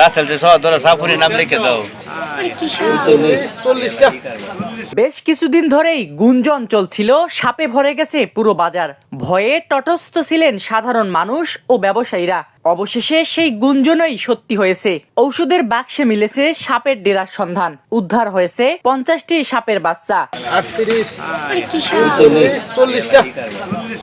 রাসেল যে সহ ধরো সাপুরি নাম লিখে দাও। বেশ কিছুদিন ধরেই গুঞ্জন চলছিল সাপে ভরে গেছে পুরো বাজার। ভয়ে তটস্থ ছিলেন সাধারণ মানুষ ও ব্যবসায়ীরা। অবশেষে সেই গুঞ্জনই সত্যি হয়েছে। ঔষধের বাক্সে মিলেছে সাপের ডেরার সন্ধান। উদ্ধার হয়েছে পঞ্চাশটি সাপের বাচ্চা।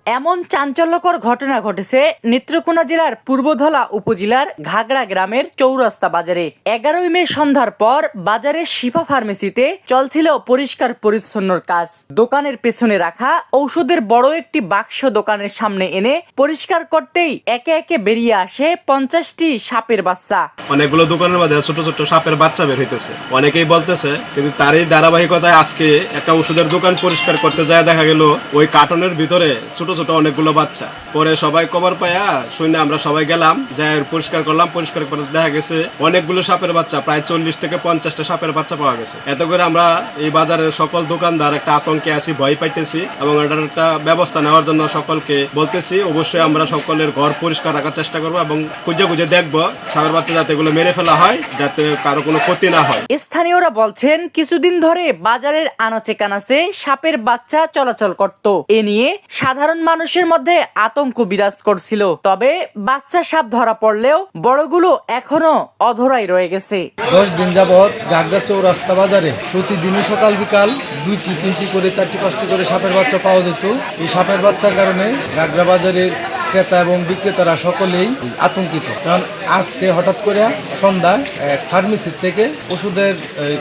এমন চাঞ্চল্যকর ঘটনা ঘটেছে নেত্রকোনা জেলার পূর্বধলা উপজেলার ঘাগড়া গ্রামের চৌরাস্তা বাজারে। এগারোই মে সন্ধ্যার পর বাজারের শিফা ফার্মেসিতে চলছিল পরিষ্কার পরিচ্ছন্নর কাজ। দোকানের পেছনে রাখা ঔষধের বড় একটি বাক্স দোকানের সামনে এনে পরিষ্কার করতেই একে একে বেরিয়ে আসে পঞ্চাশটি সাপের বাচ্চা। অনেকগুলো দোকানের মধ্যে ছোট ছোট সাপের বাচ্চা বের হইতেছে। অনেকেই বলতেছে, কিন্তু তারই ধারাবাহিকতায় আজকে একটা ওষুধের দোকান পরিষ্কার করতে যায় দেখা গেল, ওই কার্টনের ভিতরে ছোট ছোট অনেকগুলো বাচ্চা। পরে সবাই কভার পায়া শুনে আমরা সবাই গেলাম যাই পরিষ্কার করলাম, পরিষ্কার করে দেখা গেছে অনেকগুলো সাপের বাচ্চা, প্রায় চল্লিশ থেকে পঞ্চাশটা সাপের বাচ্চা পাওয়া গেছে। এত করে আমরা এই বাজারের সকল দোকানদার একটা আতঙ্কে আছি, ভয় পাইতেছি এবং এটার একটা ব্যবস্থা নেওয়ার জন্য সকলকে বলতেছি, অবশ্যই আমরা সকলের ঘর পরিষ্কার রাখার চেষ্টা করব এবং খুঁজে খুঁজে দেখব সাপের বাচ্চা যাতে এগুলো মেরে ফেলা হয়, যাতে কারও কোনো ক্ষতি না হয়। স্থানীয়রা বলছেন, কিছুদিন ধরে বাজারের আনাচে কানাচে সাপের বাচ্চা চলাচল করত। এ নিয়ে সাধারণ মানুষের মধ্যে আতঙ্ক বিরাজ করছিল। তবে বাচ্চা সাপ ধরা পড়লেও বড়গুলো এখনও অধরাই রয়ে গেছে। দশ দিন যাবৎ গাগরা চৌরাস্তা বাজারে প্রতিদিনই সকাল বিকাল দুইটি, তিনটি করে, চারটি, পাঁচটি করে সাপের বাচ্চা পাওয়া যেত। এই সাপের বাচ্চার কারণে গাগরা বাজারের ক্রেতা এবং বিক্রেতারা সকলেই আতঙ্কিত। কারণ আজকে হঠাৎ করে সন্ধ্যায় ফার্মেসির থেকে ওষুধের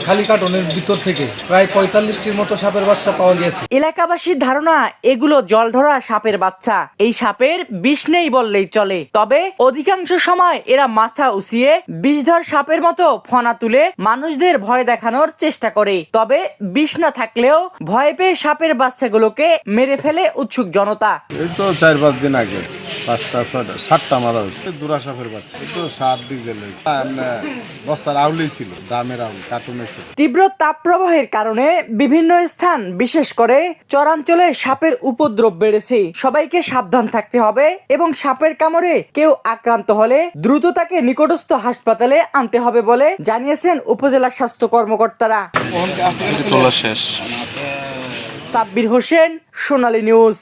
খালি কার্টনের ভিতর থেকে প্রায় পঁয়তাল্লিশটির মতো সাপের বাচ্চা পাওয়া গিয়েছে। এলাকাবাসীর ধারণা এগুলো জলধরা সাপের বাচ্চা। এই সাপের বিষ নেই বললেই চলে। তবে অধিকাংশ সময় এরা মাথা উঁচিয়ে বিষধর সাপের মতো ফনা তুলে মানুষদের ভয় দেখানোর চেষ্টা করে। তবে বিষ না থাকলেও ভয় পেয়ে সাপের বাচ্চাগুলোকে মেরে ফেলে উৎসুক জনতা। এই তো চার পাঁচ দিন আগে। পাঁচটা ছয়টা সাতটা মারা হয়েছে। দুরা সাপের বাচ্চা। সাত ডিজেল বস্তার আউলেই ছিল দামের আউল কার্টুনে ছিল। তীব্র তাপপ্রবাহের কারণে বিভিন্ন স্থান বিশেষ করে চরাঞ্চলে সাপের উপদ্রব বেড়েছে। সবাইকে সাবধান থাকতে হবে এবং সাপের কামড়ে কেউ আক্রান্ত হলে দ্রুত তাকে নিকটস্থ হাসপাতালে আনতে হবে বলে জানিয়েছেন উপজেলা স্বাস্থ্য কর্মকর্তারা। সাব্বির হোসেন সোনালী নিউজ।